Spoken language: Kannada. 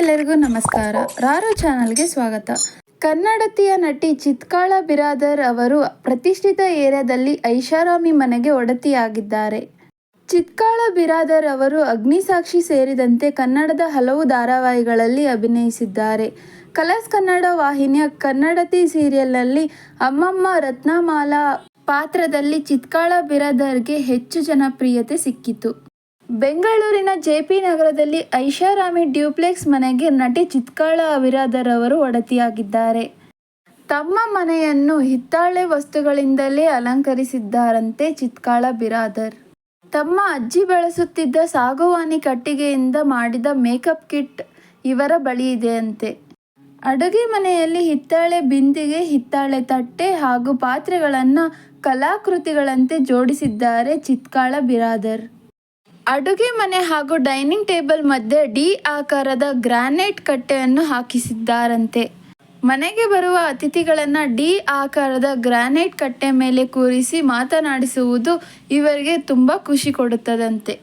ಎಲ್ಲರಿಗೂ ನಮಸ್ಕಾರ. ರಾರೋ ಚಾನಲ್ಗೆ ಸ್ವಾಗತ. ಕನ್ನಡತಿಯ ನಟಿ ಚಿತ್ಕಾಳ ಬಿರಾದರ್ ಅವರು ಪ್ರತಿಷ್ಠಿತ ಏರಿಯಾದಲ್ಲಿ ಐಷಾರಾಮಿ ಮನೆಗೆ ಒಡತಿಯಾಗಿದ್ದಾರೆ. ಚಿತ್ಕಾಳ ಬಿರಾದರ್ ಅವರು ಅಗ್ನಿಸಾಕ್ಷಿ ಸೇರಿದಂತೆ ಕನ್ನಡದ ಹಲವು ಧಾರಾವಾಹಿಗಳಲ್ಲಿ ಅಭಿನಯಿಸಿದ್ದಾರೆ. ಕಲರ್ಸ್ ಕನ್ನಡ ವಾಹಿನಿಯ ಕನ್ನಡತಿ ಸೀರಿಯಲ್ನಲ್ಲಿ ಅಮ್ಮಮ್ಮ ರತ್ನಮಾಲಾ ಪಾತ್ರದಲ್ಲಿ ಚಿತ್ಕಾಳ ಬಿರಾದರ್ಗೆ ಹೆಚ್ಚು ಜನಪ್ರಿಯತೆ ಸಿಕ್ಕಿತು. ಬೆಂಗಳೂರಿನ ಜೆ ಪಿ ನಗರದಲ್ಲಿ ಐಷಾರಾಮಿ ಡ್ಯೂಪ್ಲೆಕ್ಸ್ ಮನೆಗೆ ನಟಿ ಚಿತ್ಕಾಳ ಬಿರಾದರ್ ಅವರು ಒಡತಿಯಾಗಿದ್ದಾರೆ. ತಮ್ಮ ಮನೆಯನ್ನು ಹಿತ್ತಾಳೆ ವಸ್ತುಗಳಿಂದಲೇ ಅಲಂಕರಿಸಿದ್ದಾರಂತೆ ಚಿತ್ಕಾಳ ಬಿರಾದರ್. ತಮ್ಮ ಅಜ್ಜಿ ಬಳಸುತ್ತಿದ್ದ ಸಾಗುವಾನಿ ಕಟ್ಟಿಗೆಯಿಂದ ಮಾಡಿದ ಮೇಕಪ್ ಕಿಟ್ ಇವರ ಬಳಿ ಇದೆಯಂತೆ. ಅಡುಗೆ ಮನೆಯಲ್ಲಿ ಹಿತ್ತಾಳೆ ಬಿಂದಿಗೆ, ಹಿತ್ತಾಳೆ ತಟ್ಟೆ ಹಾಗೂ ಪಾತ್ರೆಗಳನ್ನು ಕಲಾಕೃತಿಗಳಂತೆ ಜೋಡಿಸಿದ್ದಾರೆ ಚಿತ್ಕಾಳ ಬಿರಾದರ್. ಅಡುಗೆ ಮನೆ ಹಾಗೂ ಡೈನಿಂಗ್ ಟೇಬಲ್ ಮಧ್ಯೆ ಡಿ ಆಕಾರದ ಗ್ರಾನೈಟ್ ಕಟ್ಟೆಯನ್ನು ಹಾಕಿಸಿದ್ದಾರಂತೆ. ಮನೆಗೆ ಬರುವ ಅತಿಥಿಗಳನ್ನು ಡಿ ಆಕಾರದ ಗ್ರಾನೈಟ್ ಕಟ್ಟೆ ಮೇಲೆ ಕೂರಿಸಿ ಮಾತನಾಡಿಸುವುದು ಇವರಿಗೆ ತುಂಬ ಖುಷಿ ಕೊಡುತ್ತದಂತೆ.